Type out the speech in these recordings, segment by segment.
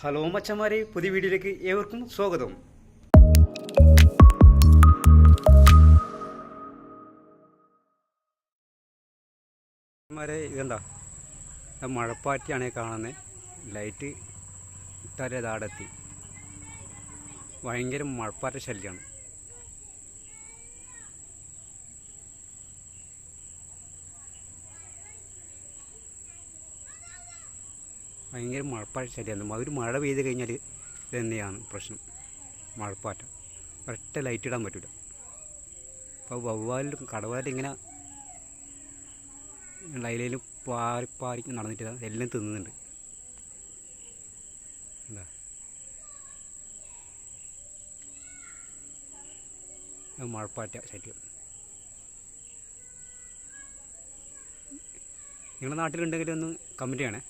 Hello മച്ചന്മാരെ പുതിയ വീഡിയോയിലേക്ക് ഏവർക്കും സ്വാഗതം. മച്ചന്മാരെ ഇതെന്താ? ഇത് മഴപ്പാറ്റിയാണ് കാണുന്നത്. ലൈറ്റ് ഇട്ടാലേ അതാടെത്തി ഭയങ്കര മഴപ്പാറ്റ ശല്യമാണ് ഭയങ്കര മഴപ്പാറ്റ ശല്യമാണ് ഒരു മഴ പെയ്ത് കഴിഞ്ഞാൽ ഇത് തന്നെയാണ് പ്രശ്നം. മഴപ്പാറ്റ. ഒരൊറ്റ ലൈറ്റ് ഇടാൻ പറ്റില്ല അപ്പോൾ വവ്വാലും കടവാലും ഇങ്ങനെ ലൈലയിലും പാറി നടന്നിട്ട് എല്ലാം തിന്നുന്നുണ്ട്. മഴപ്പാറ്റ ശല്യം നിങ്ങളുടെ നാട്ടിലുണ്ടെങ്കിൽ ഒന്ന് കമന്റ് ചെയ്യണേ.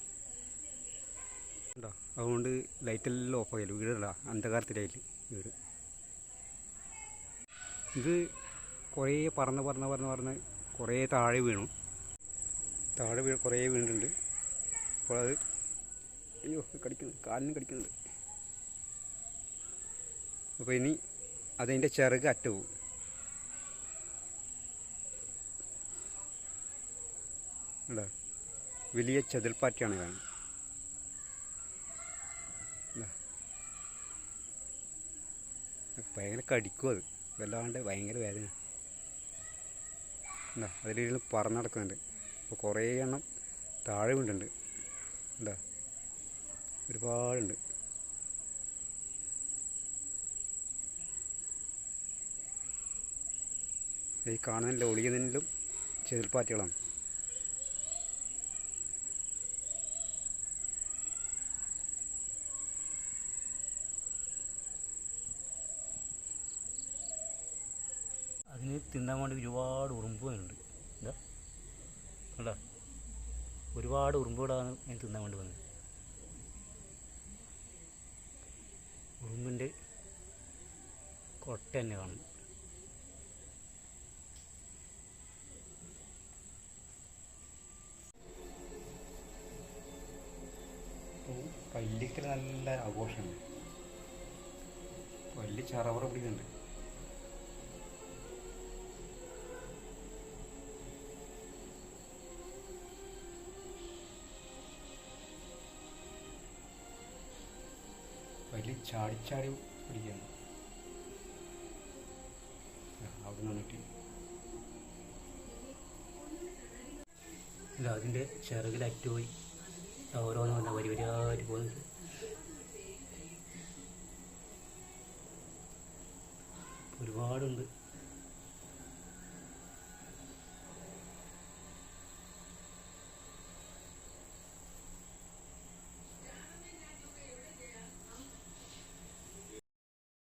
ഉണ്ടോ? അതുകൊണ്ട് ലൈറ്റെല്ലാം ആയാലും വീടല്ല അന്ധകാരത്തിലായിട്ട് വീട് ഇത് കുറേ പറന്ന് പറന്ന് പറന്ന് പറന്ന് കുറേ താഴെ വീണു. താഴെ വീണ് കുറേ വീണിട്ടുണ്ട്. അപ്പോൾ അത് അയ്യോ കടിക്കുന്നു. കാലിനും കടിക്കുന്നുണ്ട്. അപ്പോൾ ഇനി അതിന്റെ ചിറക് അറ്റ പോവും ഉണ്ടോ വലിയ ചെതിൽപ്പാറ്റയാണ് കാണുന്നത് ഭയങ്കര കടിക്കും അത്. വല്ലാണ്ട് ഭയങ്കര വേദന. എന്താ അതിലിരുന്ന് പറന്ന് നടക്കുന്നുണ്ട്. അപ്പോൾ കുറേ എണ്ണം താഴെ വീണ്ടുണ്ട് എന്താ ഒരുപാടുണ്ട്. ഈ കാണുന്നതിന്റെ ഒളിയുന്നതിലും ചെതിൽപ്പാറ്റുകളാണ് അതിന് തിന്നാൻ വേണ്ടി ഒരുപാട് ഉറുമ്പുകളുണ്ട് എന്താ കണ്ടോ? ഒരുപാട് ഉറുമ്പുകളാണ് അതിന് തിന്നാൻ വേണ്ടി വന്നത്. ഉറുമ്പിന്റെ കൊട്ട തന്നെ കാണും. പല്ലിക്കൽ നല്ല ആഘോഷമാണ്. പല്ലി ചറവറ പിടിക്കുന്നുണ്ട്. ചാടിച്ചാടി പിടിക്കുന്നു. അവിടെ നിന്നിട്ട് അല്ല അതിന്റെ ചിറകിൽ അറ്റുപോയി. ഓരോന്ന് വന്ന വരി വരിയായിട്ട് പോകുന്നുണ്ട് ഒരുപാടുണ്ട്.